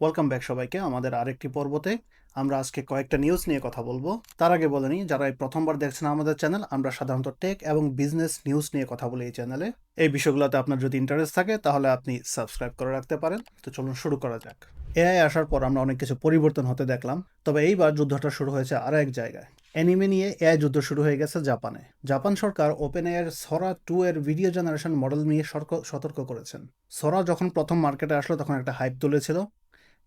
Welcome back সবাইকে আমাদের আরেকটি পর্বতে। আমরা আজকে কয়েকটা নিউজ নিয়ে কথা বলব। তার আগে বলে নিই, যারা এই প্রথমবার দেখছেন আমাদের চ্যানেল আমরা সাধারণত টেক এবং বিজনেস নিউজ নিয়ে কথা বলি এই চ্যানেলে এই বিষয়গুলোতে আপনার যদি ইন্টারেস্ট থাকে, তাহলে আপনি সাবস্ক্রাইব করে রাখতে পারেন। তো চলুন শুরু করা যাক। এআই আসার পর আমরা অনেক কিছু পরিবর্তন হতে দেখলাম। তবে এইবার যুদ্ধটা শুরু হয়েছে আরও এক জায়গায়। অ্যানিমে নিয়ে এআই যুদ্ধ শুরু হয়ে গেছে জাপানে। জাপান সরকার ওপেন এর সরা টু এর ভিডিও জেনারেশন মডেল নিয়ে সতর্ক করেছেন। সরা যখন প্রথম মার্কেটে আসলো, তখন একটা হাইপ তুলেছিল।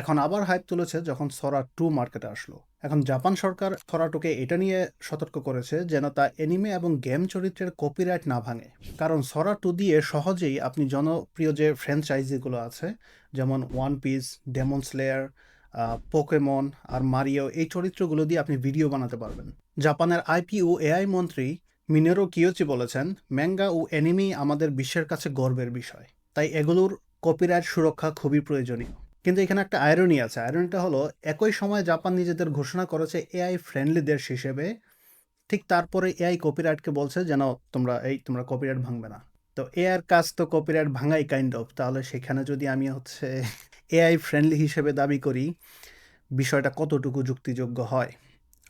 এখন আবার হাইপ তুলেছে যখন সরা টু মার্কেটে আসলো। এখন জাপান সরকার সরা টুকে এটা নিয়ে সতর্ক করেছে যেন তা এনিমে এবং গেম চরিত্রের কপিরাইট না ভাঙে। কারণ সরা টু দিয়ে সহজেই আপনি জনপ্রিয় যে ফ্র্যাঞ্চাইজিগুলো আছে, যেমন One Piece Demon Slayer Pokemon আর মারিও এই চরিত্রগুলো দিয়ে আপনি ভিডিও বানাতে পারবেন। জাপানের আইপি ও এআই মন্ত্রী মিনেরো কিয়োচি বলেছেন ম্যাঙ্গা ও অ্যানিমি আমাদের বিশ্বের কাছে গর্বের বিষয়। তাই এগুলোর কপিরাইট সুরক্ষা খুবই প্রয়োজনীয়। কিন্তু এখানে একটা আয়রনি আছে। আয়রনিটা হলো, একই সময় জাপান নিজেদের ঘোষণা করেছে এআই ফ্রেন্ডলি দেশ হিসেবে। ঠিক তারপরে এআই কপিরাইটকে বলছে যেন তোমরা এই, তোমরা কপিরাইট ভাঙবে না। তো এআর কাজ তো কপিরাইট ভাঙাই কাইন্ড অফ তাহলে সেখানে যদি আমি হচ্ছে এআই ফ্রেন্ডলি হিসেবে দাবি করি, বিষয়টা কতটুকু যুক্তিযোগ্য হয়?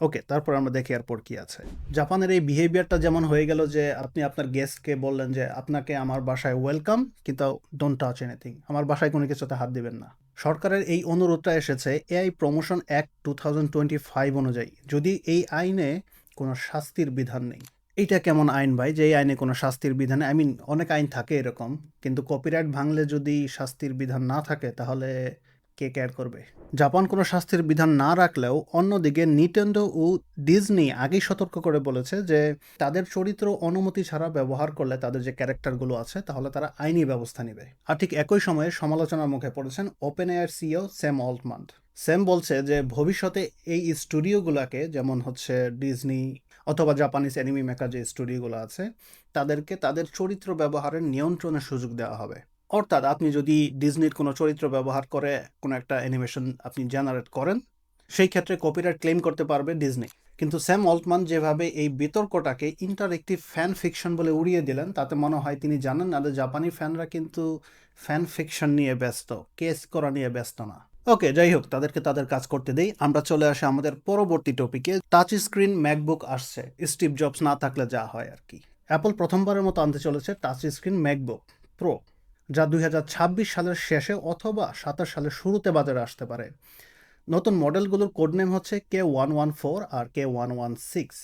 ওকে তারপর আমরা দেখি এরপর কি আছে। জাপানের এই বিহেভিয়ারটা যেমন হয়ে গেল যে, আপনি আপনার গেস্টকে বললেন যে, আপনাকে আমার বাসায় ওয়েলকাম কিন্তু ডোন্ট টাচ এনিথিং আমার বাসায় কোনো কিছুতে হাত দিবেন না। সরকারের এই অনুরোধটা এসেছে AI Promotion Act two thousand twenty five অনুযায়ী। যদি এই আইনে কোনো শাস্তির বিধান নেই, এইটা কেমন আইন ভাই? যে এই আইনে কোনো শাস্তির বিধান আই মিন অনেক আইন থাকে এরকম, কিন্তু কপিরাইট ভাঙলে যদি শাস্তির বিধান না থাকে, তাহলে কে কেয়ার করবে? জাপান কোনো শাস্তির বিধান না রাখলেও অন্যদিকে নিটেন্ডো ও ডিজনি আগেই সতর্ক করে বলেছে যে তাদের চরিত্র অনুমতি ছাড়া ব্যবহার করলে তাদের যে ক্যারেক্টারগুলো আছে তাহলে তারা আইনি ব্যবস্থা নেবে। আর ঠিক একই সময়ে সমালোচনার মুখে পড়েছেন Open AI CEO Sam Altman. Sam বলছে যে ভবিষ্যতে এই স্টুডিওগুলোকে, যেমন হচ্ছে ডিজনি অথবা জাপানিজ অ্যানিমি মেকার যে স্টুডিওগুলো আছে, তাদেরকে তাদের চরিত্র ব্যবহারের নিয়ন্ত্রণের সুযোগ দেওয়া হবে। অর্থাৎ আপনি যদি ডিজনির কোনো চরিত্র ব্যবহার করে কোনো একটা অ্যানিমেশন আপনি জেনারেট করেন, সেই ক্ষেত্রে কপিরাইট ক্লেম করতে পারবে ডিজনি কিন্তু স্যাম অল্টমান যেভাবে এই বিতর্কটাকে ইন্টারেক্টিভ ফ্যান ফিকশন বলে উড়িয়ে দিলেন, তাতে মনে হয় তিনি জানেন না জাপানি ফ্যানরা কিন্তু ফ্যান ফিকশন নিয়ে ব্যস্ত কেস করা নিয়ে ব্যস্ত না। ওকে যাই হোক, তাদেরকে তাদের কাজ করতে দেই। আমরা চলে আসি আমাদের পরবর্তী টপিকে টাচ স্ক্রিন ম্যাকবুক আসছে। স্টিভ জবস না থাকলে যা হয় আর কি। অ্যাপল প্রথমবারের মতো আনতে চলেছে টাচ স্ক্রিন ম্যাকবুক প্রো যা দুই হাজার ছাব্বিশ সালের শেষে অথবা সাতাশ সালের শুরুতে বাজারে আসতে পারে। নতুন মডেলগুলোর কোড নেম হচ্ছে কে ওয়ান ওয়ান ফোর আর কে ওয়ান ওয়ান সিক্স।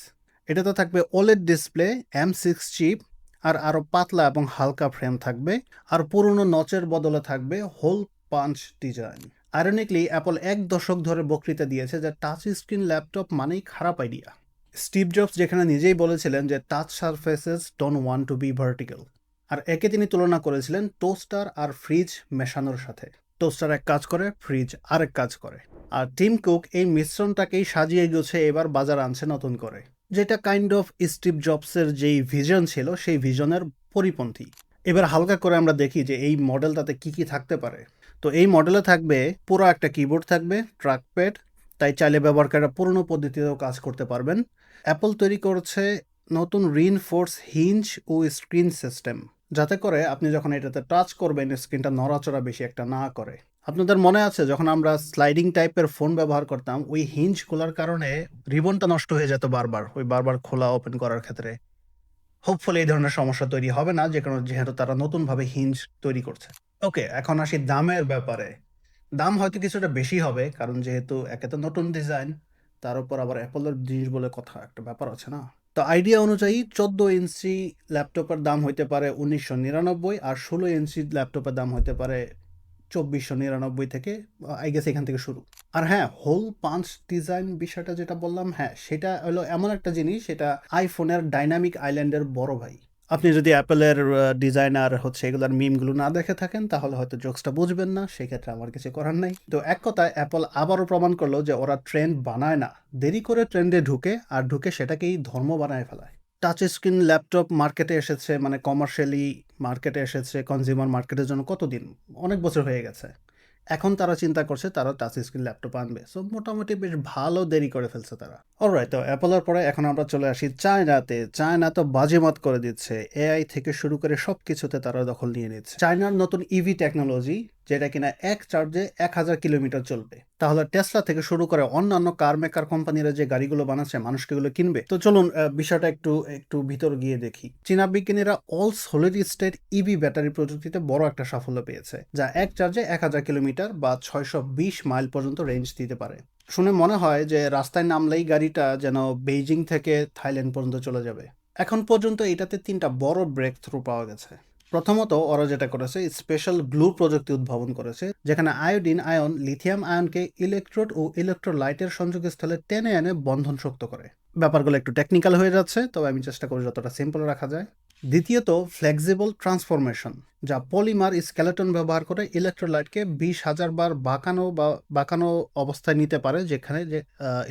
এটাতে থাকবে OLED display, M six chip আর আরও পাতলা এবং হালকা ফ্রেম থাকবে আর পুরনো নচের বদলে থাকবে hole punch design. Ironically Apple এক দশক ধরে বক্তৃতা দিয়েছে যে টাচ স্ক্রিন ল্যাপটপ মানেই খারাপ আইডিয়া। স্টিভ জবস যেখানে নিজেই বলেছিলেন যে touch surfaces don't want to be vertical. আর একে তিনি তুলনা করেছিলেন টোস্টার আর ফ্রিজ মেশানোর সাথে। টোস্টার এক কাজ করে, ফ্রিজ আরেক কাজ করে। আর টিম কুক এই মিশ্রণটাকেই সাজিয়ে গেছে এবার বাজার আনছে নতুন করে। যেটা কাইন্ড অফ স্টিভ জবসের যেই ভিজন ছিল, সেই ভিজনের পরিপন্থী। এবার হালকা করে আমরা দেখি যে এই মডেলটাতে কি কি থাকতে পারে। তো এই মডেলে থাকবে পুরো একটা কিবোর্ড থাকবে ট্রাক ট্র্যাকপ্যাড তাই চাইলে ব্যবহারকারীরা পুরনো পদ্ধতিতেও কাজ করতে পারবেন। অ্যাপল তৈরি করছে নতুন রিনফোর্স হিঞ্জ ও স্ক্রিন সিস্টেম যাতে করে আপনি যখন এটাতে টাচ করবেন স্ক্রিনটা নড়াচড়া বেশি একটা না করে। আপনাদের মনে আছে, যখন আমরা স্লাইডিং টাইপের ফোন ব্যবহার করতাম, ওই হিঞ্জ খোলার কারণে রিবনটা নষ্ট হয়ে যেত বারবার, ওই বারবার খোলা ওপেন করার ক্ষেত্রে। হোপফুলি এই ধরনের সমস্যা তৈরি হবে না যে কারণে যেহেতু তারা নতুনভাবে হিঞ্জ তৈরি করছে। ওকে এখন আসি দামের ব্যাপারে। দাম হয়তো কিছুটা বেশি হবে, কারণ যেহেতু একে তো নতুন ডিজাইন তার উপর আবার অ্যাপলের জিনিস বলে কথা, একটা ব্যাপার আছে না? তো আইডিয়া অনুযায়ী চোদ্দ ইঞ্চি ল্যাপটপের দাম হইতে পারে উনিশশো নিরানব্বই আর ষোলো ইঞ্চি ল্যাপটপের দাম হইতে পারে চব্বিশশো নিরানব্বই থেকে আই গেস এখান থেকে শুরু। আর হ্যাঁ হোল পাঞ্চ ডিজাইন বিষয়টা যেটা বললাম হ্যাঁ সেটা হলো এমন একটা জিনিস, সেটা আইফোনের ডাইনামিক আইল্যান্ডের বড় ভাই। আপনি যদি অ্যাপেলের ডিজাইনার হচ্ছে এগুলোর মিমগুলো না দেখে থাকেন, তাহলে হয়তো জোকসটা বুঝবেন না, সেক্ষেত্রে আমার কিছু করার নেই। তো এক কথায় অ্যাপল আবারও প্রমাণ করল যে ওরা ট্রেন্ড বানায় না। দেরি করে ট্রেন্ডে ঢুকে, আর ঢুকে সেটাকেই ধর্ম বানায় ফেলায়। টাচ স্ক্রিন, ল্যাপটপ মার্কেটে এসেছে মানে কমার্শিয়ালি মার্কেটে এসেছে, কনজিউমার মার্কেটের জন্য কতদিন? অনেক বছর হয়ে গেছে। এখন তারা চিন্তা করছে তারা টাচ স্ক্রিন ল্যাপটপ আনবে। সো মোটামুটি বেশ ভালো দেরি করে ফেলছে তারা। অলরাইট তো অ্যাপলের পরে এখন আমরা চলে আসি চায়নাতে চায়না তো বাজেমাত করে দিচ্ছে। এআই থেকে শুরু করে সব কিছুতে তারা দখল নিয়ে নিচ্ছে। চায়নার নতুন ইভি টেকনোলজি যেটা কিনা এক চার্জে এক হাজার কিলোমিটার চলবে। তাহলে টেসলা থেকে শুরু করে অন্যান্য কার মেকার কোম্পানিরা যে গাড়িগুলো বানাচ্ছে, মানুষকে এগুলো কিনবে। তো চলুন বিষয়টা একটু একটু ভিতর গিয়ে দেখি। চীনা বিজ্ঞানীরা all solid state EV battery প্রযুক্তিতে বড় একটা সাফল্য পেয়েছে, যা এক চার্জে এক হাজার কিলোমিটার বা ছয়শো বিশ মাইল পর্যন্ত রেঞ্জ দিতে পারে। শুনে মনে হয় যে রাস্তায় নামলেই গাড়িটা যেন বেইজিং থেকে থাইল্যান্ড পর্যন্ত চলে যাবে। এখন পর্যন্ত এটাতে তিনটা বড় ব্রেক থ্রু পাওয়া গেছে। প্রথমত ওরা যেটা করেছে স্পেশাল গ্লু প্রযুক্তি উদ্ভাবন করেছে, যেখানে আয়োডিন, আয়ন লিথিয়াম আয়নকে ইলেকট্রোড ও ইলেকট্রোলাইটের সংযোগস্থলে টেনে এনে বন্ধন শক্ত করে। ব্যাপারগুলো একটু টেকনিক্যাল হয়ে যাচ্ছে, তবে আমি চেষ্টা করি যতটা সিম্পল রাখা যায়। দ্বিতীয়ত ফ্লেক্সিবল ট্রান্সফরমেশন যা পলিমার স্কেলেটন ব্যবহার করে ইলেকট্রোলাইটকে বিশ হাজার বার বাঁকানো বা বাঁকানো অবস্থায় নিতে পারে, যেখানে যে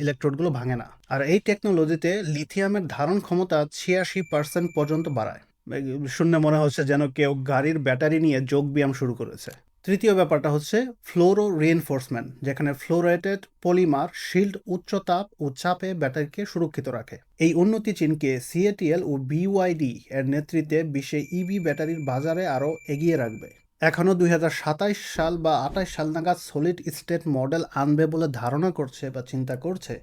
ইলেকট্রোডগুলো ভাঙে না। আর এই টেকনোলজিতে লিথিয়ামের ধারণ ক্ষমতা ছিয়াশি পার্সেন্ট পর্যন্ত বাড়ায়। শুনে মনে হচ্ছে যেন কেউ গাড়ির ব্যাটারি নিয়ে যোগ ব্যায়াম শুরু করেছে। তৃতীয় ব্যাপারটা হচ্ছে ফ্লোরো রিএনফোর্সমেন্ট যেখানে ফ্লোরেটেড পলিমার শিল্ড উচ্চ তাপ ও চাপে ব্যাটারিকে সুরক্ষিত রাখে। এই উন্নতি চীনকে সিএটিএল ও বিওয়াইডি এর নেতৃত্বে বিশ্বে ইভি ব্যাটারির বাজারে আরও এগিয়ে রাখবে। এখনও দুই সাল বা আঠাশ সাল নাগাদ সলিড স্টেট মডেল আনবে বলে ধারণা করছে বা চিন্তা করছে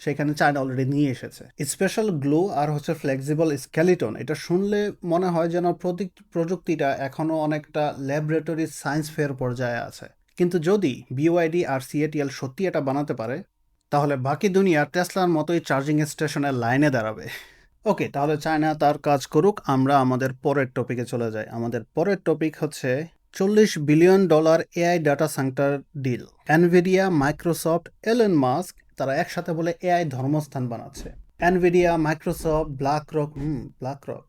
সেখানে চায়না অলরেডি নিয়ে এসেছে। স্পেশাল গ্লো আর হচ্ছে ফ্লেক্সিবল স্কেলিটন এটা শুনলে মনে হয় যেন প্রযুক্তিটা এখনও অনেকটা ল্যাবরেটরি সায়েন্স ফেয়ার পর্যায়ে আছে। কিন্তু যদি বিওআইডি আর সিএটিএল সত্যি এটা বানাতে পারে, তাহলে বাকি দুনিয়া টেসলার মতোই চার্জিং স্টেশনের লাইনে দাঁড়াবে। ওকে তাহলে চায়না তার কাজ করুক, আমরা আমাদের পরের টপিকে চলে যাই। আমাদের পরের টপিক হচ্ছে চল্লিশ billion dollar AI data center deal Nvidia Microsoft Elon Musk তারা একসাথে বলে এআই ধর্মস্থান বানাচ্ছে। অ্যানভিডিয়া মাইক্রোসফট ব্ল্যাক রক হুম ব্ল্যাক রক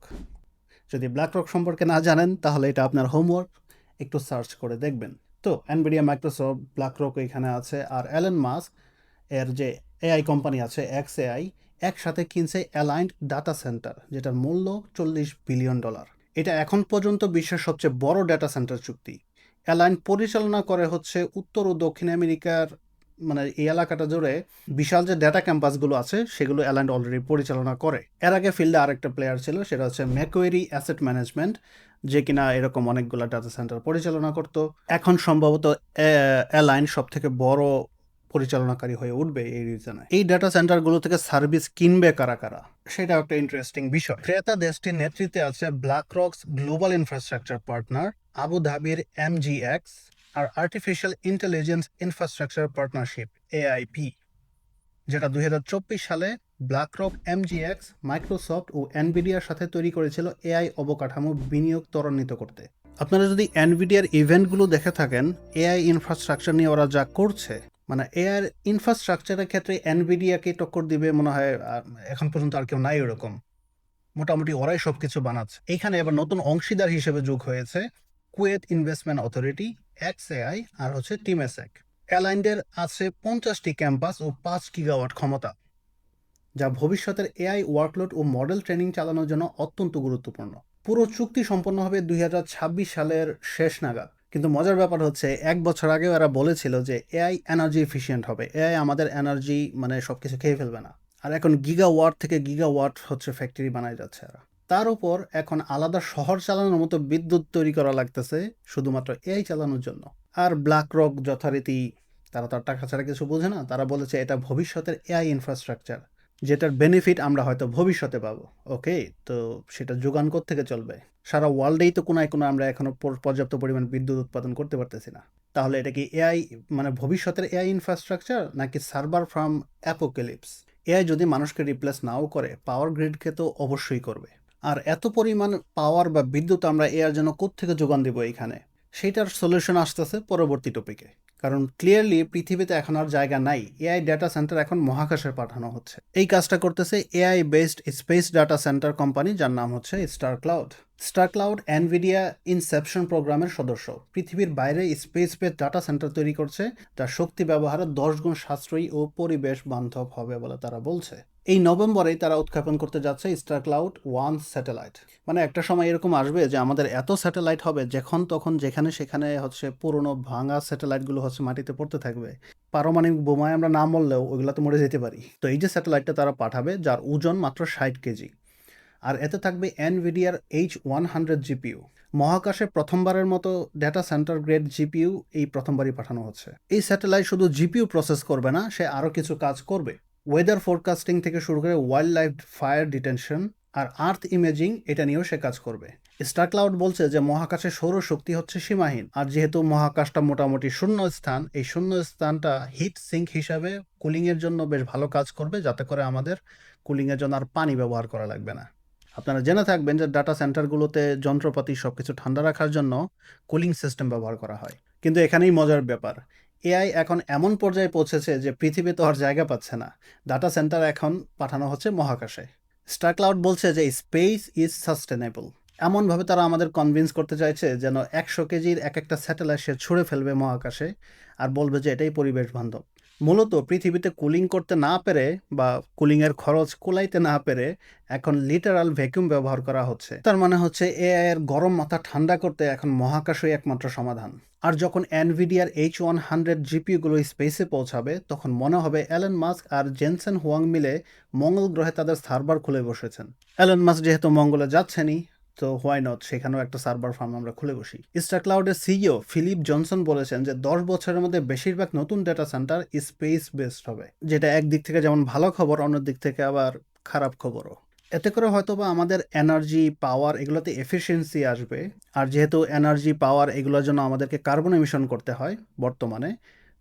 যদি ব্ল্যাক রক সম্পর্কে না জানেন, তাহলে এটা আপনার হোমওয়ার্ক একটু সার্চ করে দেখবেন। তো অ্যানভিডিয়া মাইক্রোসফট ব্ল্যাক রক এখানে আছে, আর অ্যালেন মাস্ক এর যে এআই কোম্পানি আছে এক্স এআই একসাথে কিনছে অ্যালাইন্ড ডাটা সেন্টার যেটার মূল্য চল্লিশ বিলিয়ন ডলার এটা এখন পর্যন্ত বিশ্বের সবচেয়ে বড় ডাটা সেন্টার চুক্তি। অ্যালাইন পরিচালনা করে হচ্ছে উত্তর ও দক্ষিণ আমেরিকার মানে এই এলাকাটা জুড়ে বিশাল যে ডেটা ক্যাম্পাসগুলো আছে, সেগুলো অ্যালাইন্ড অলরেডি পরিচালনা করে। এর আগে ফিল্ডে আরেকটা প্লেয়ার ছিল, সেটা হচ্ছে ম্যাকোয়েরি অ্যাসেট ম্যানেজমেন্ট যে কিনা এরকম অনেকগুলো ডাটা সেন্টার পরিচালনা করতো। এখন সম্ভবত অ্যালাইন সব থেকে বড় পরিচালনাকারী হয়ে উঠবে এই রিজনে এই ডাটা সেন্টারগুলো থেকে সার্ভিস কিনবে কারা কারা সেটা একটা ইন্টারেস্টিং বিষয়। ক্রেতা দেশটির নেতৃত্বে আছে BlackRock's global infrastructure partner Abu ধাবির MGX আর artificial intelligence infrastructure partnership AIP যেটা দু হাজার চব্বিশ সালে ব্ল্যাক ব্ল্যাকরক এমজিএক্স মাইক্রোসফট ও এনভিডিয়ার সাথে তৈরি করেছিল এআই অবকাঠামো বিনিয়োগ ত্বরান্বিত করতে। আপনারা যদি এনভিডিয়ার ইভেন্টগুলো দেখে থাকেন এআই ইনফ্রাস্ট্রাকচার নিয়ে ওরা যা করছে মানে এআই ইনফ্রাস্ট্রাকচারের ক্ষেত্রে এনভিডিয়াকে টক্কর দিবে মনে হয় এখন পর্যন্ত আর কেউ নাই ওরকম। মোটামুটি ওরাই সব কিছু বানাচ্ছে। এখানে এবার নতুন অংশীদার হিসেবে যোগ হয়েছে Kuwait investment Authority xAI আর হচ্ছে টিমএসএক অ্যালাইন্ডের আছে পঞ্চাশটি ক্যাম্পাস ও পাঁচ গিগাওয়াট ক্ষমতা, যা ভবিষ্যতের এআই ওয়ার্কলোড ও মডেল ট্রেনিং চালানোর জন্য অত্যন্ত গুরুত্বপূর্ণ। পুরো চুক্তি সম্পন্ন হবে দুই হাজার ছাব্বিশ সালের শেষ নাগাদ। কিন্তু মজার ব্যাপার হচ্ছে, এক বছর আগেও এরা বলেছিল যে এআই এনার্জি এফিসিয়েন্ট হবে। এআই আমাদের এনার্জি মানে সব কিছু খেয়ে ফেলবে না। আর এখন গিগা ওয়াট থেকে গিগা ওয়াট হচ্ছে ফ্যাক্টরি বানায় যাচ্ছে এরা। তার উপর এখন আলাদা শহর চালানোর মতো বিদ্যুৎ তৈরি করা লাগতেছে শুধুমাত্র এআই চালানোর জন্য। আর ব্ল্যাক রক যথারীতি তারা তার টাকা ছাড়া কিছু বোঝে না, তারা বলেছে এটা ভবিষ্যতের এআই ইনফ্রাস্ট্রাকচার যেটার বেনিফিট আমরা হয়তো ভবিষ্যতে পাবো। ওকে তো সেটা যোগান থেকে চলবে? সারা ওয়ার্ল্ডেই তো কোনায় কোনো আমরা এখনও পর্যাপ্ত পরিমাণ বিদ্যুৎ উৎপাদন করতে পারতেছি না। তাহলে এটা কি এআই মানে ভবিষ্যতের এআই ইনফ্রাস্ট্রাকচার নাকি সার্ভার ফ্রম অ্যাপোকেলিপস এআই যদি মানুষকে রিপ্লেস নাও করে পাওয়ার গ্রিডকে তো অবশ্যই করবে। আর এত পরিমাণ পাওয়ার বা বিদ্যুৎ আমরা এয়ার জন্য কোত্থেকে যোগান দেবো এখানে সেটার সলিউশন আসতেছে পরবর্তী টপিকে কারণ ক্লিয়ারলি পৃথিবীতে এখন আর জায়গা নাই। এআই ডাটা সেন্টার এখন মহাকাশে পাঠানো হচ্ছে। এই কাজটা করতেছে AI based space data center company যার নাম হচ্ছে Starcloud Starcloud Nvidia Inception প্রোগ্রামের সদস্য। পৃথিবীর বাইরে স্পেস বেসড ডাটা সেন্টার তৈরি করছে যা শক্তি ব্যবহারে দশ গুণ সাশ্রয়ী ও পরিবেশ বান্ধব হবে বলে তারা বলছে। এই নভেম্বরেই তারা উৎক্ষেপণ করতে যাচ্ছে স্টার ক্লাউড ওয়ান স্যাটেলাইট মানে একটা সময় এরকম আসবে যে আমাদের এত স্যাটেলাইট হবে যখন তখন যেখানে সেখানে হচ্ছে পুরনো ভাঙা স্যাটেলাইটগুলো হচ্ছে মাটিতে পড়তে থাকবে। পারমাণবিক বোমায় আমরা না মরলেও ওইগুলো তো মরে যেতে পারি। তো এই যে স্যাটেলাইটটা তারা পাঠাবে, যার ওজন মাত্র ষাট কেজি। আর এতে থাকবে এনভিডিয়ার এইচ ওয়ান হান্ড্রেড জিপিউ মহাকাশে প্রথমবারের মতো ডেটা সেন্টার গ্রেড জিপিইউ এই প্রথমবারই পাঠানো হচ্ছে। এই স্যাটেলাইট শুধু জিপিইউ প্রসেস করবে না, সে আরও কিছু কাজ করবে। ওয়েদার ফোরকাস্টিং থেকে শুরু করে ওয়াইল্ড লাইফ ফায়ার ডিটেনশন আর আর্থ ইমেজিং এটা নিয়েও সে কাজ করবে। স্টার ক্লাউড বলছে যে মহাকাশে সৌরশক্তি হচ্ছে সীমাহীন, আর যেহেতু মহাকাশটা মোটামুটি শূন্য স্থান, এই শূন্য স্থানটা হিট সিঙ্ক হিসাবে কুলিংয়ের জন্য বেশ ভালো কাজ করবে, যাতে করে আমাদের কুলিংয়ের জন্য আর পানি ব্যবহার করা লাগবে না। আপনারা জেনে থাকবেন যে ডাটা সেন্টারগুলোতে যন্ত্রপাতি সব কিছু ঠান্ডা রাখার জন্য কুলিং সিস্টেম ব্যবহার করা হয়। কিন্তু এখানেই মজার ব্যাপার এআই এখন এমন পর্যায়ে পৌঁছেছে যে পৃথিবী তো আর জায়গা পাচ্ছে না। ডাটা সেন্টার এখন পাঠানো হচ্ছে মহাকাশে। স্টার ক্লাউড বলছে যে স্পেস ইজ সাস্টেনেবল এমনভাবে তারা আমাদের কনভিন্স করতে চাইছে যেন একশো কেজির এক একটা স্যাটেলাইট সে ছুঁড়ে ফেলবে মহাকাশে, আর বলবে যে এটাই পরিবেশ বান্ধব। মূলত পৃথিবীতে কুলিং করতে না পেরে বা কুলিংয়ের খরচ কুলাইতে না পেরে এখন লিটারাল ভ্যাকুয়াম ব্যবহার করা হচ্ছে। তার মানে হচ্ছে এআই এর গরম মাথা ঠান্ডা করতে এখন মহাকাশই একমাত্র সমাধান। আর যখন এনভিডিয়ার এইচ ওয়ান হান্ড্রেড জিপিগুলো স্পেসে পৌঁছাবে, তখন মনে হবে অ্যালেন মাস্ক আর জেনসেন হুয়াং মিলে মঙ্গল গ্রহে তাদের সার্ভার খুলে বসেছেন। অ্যালেন মাস্ক যেহেতু মঙ্গলে যাচ্ছেনই তো হোয়াই নট সেখানেও একটা সার্ভার ফার্ম আমরা খুলে বসি। স্টার ক্লাউডের সিইও ফিলিপ জনসন বলেছেন যে, দশ বছরের মধ্যে বেশিরভাগ নতুন ডেটা সেন্টার স্পেস বেসড হবে, যেটা একদিক থেকে যেমন ভালো খবর, অন্য দিক থেকে আবার খারাপ খবরও। এতে করে হয়তো বা আমাদের এনার্জি পাওয়ার এগুলোতে এফিসিয়েন্সি আসবে। আর যেহেতু এনার্জি পাওয়ার এগুলোর জন্য আমাদেরকে কার্বন এমিশন করতে হয় বর্তমানে,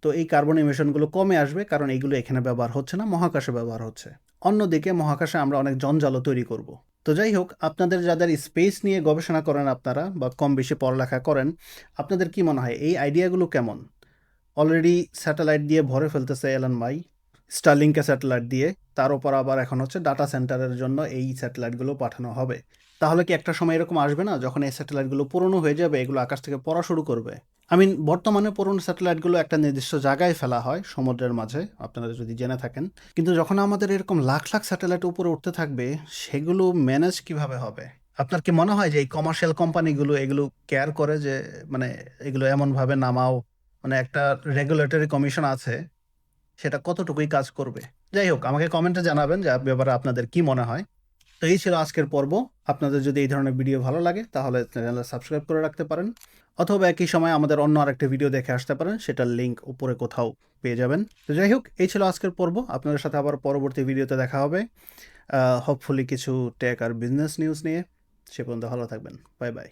তো এই কার্বন এমিশনগুলো কমে আসবে কারণ এইগুলো এখানে ব্যবহার হচ্ছে না, মহাকাশে ব্যবহার হচ্ছে। অন্যদিকে মহাকাশে আমরা অনেক জঞ্জালও তৈরি করব। তো যাই হোক আপনাদের যাদের স্পেস নিয়ে গবেষণা করেন আপনারা বা কম বেশি পড়ালেখা করেন, আপনাদের কি মনে হয়, এই আইডিয়াগুলো কেমন? অলরেডি স্যাটেলাইট দিয়ে ভরে ফেলতেছে এলন মাই স্টারলিংকে স্যাটেলাইট দিয়ে, তার উপর আবার এখন হচ্ছে ডাটা সেন্টারের জন্য এই স্যাটেলাইটগুলো পাঠানো হবে। তাহলে কি একটা সময় এরকম আসবে না, যখন এই স্যাটেলাইটগুলো পুরনো হয়ে যাবে, এগুলো আকাশ থেকে পড়া শুরু করবে? আই মিন বর্তমানে পুরনো স্যাটেলাইটগুলো একটা নির্দিষ্ট জায়গায় ফেলা হয়, সমুদ্রের মাঝে, আপনারা যদি জেনে থাকেন। কিন্তু যখন আমাদের এরকম লাখ লাখ স্যাটেলাইট উপরে উঠতে থাকবে, সেগুলো ম্যানেজ কীভাবে হবে? আপনার কি মনে হয় যে এই কমার্শিয়াল কোম্পানিগুলো এগুলো কেয়ার করে যে মানে এগুলো এমনভাবে নামাও? মানে একটা রেগুলেটরি কমিশন আছে, সেটা কতটুকুই কাজ করবে? যাই হোক, আমাকে কমেন্টে জানাবেন যে ব্যাপারে আপনাদের কি মনে হয়। তো এই ছিল আজকের পর্ব। আপনাদের যদি এই ধরনের ভিডিও ভালো লাগে, তাহলে চ্যানেলে সাবস্ক্রাইব করে রাখতে পারেন। অথবা একই সময় আমাদের অন্য আরেকটা ভিডিও দেখে আসতে পারেন, সেটার লিঙ্ক উপরে কোথাও পেয়ে যাবেন। তো যাই হোক, এই ছিল আজকের পর্ব। আপনাদের সাথে আবার পরবর্তী ভিডিওতে দেখা হবে। হোপফুলি কিছু টেক আর বিজনেস নিউজ নিয়ে। সে পর্যন্ত ভালো থাকবেন। Bye bye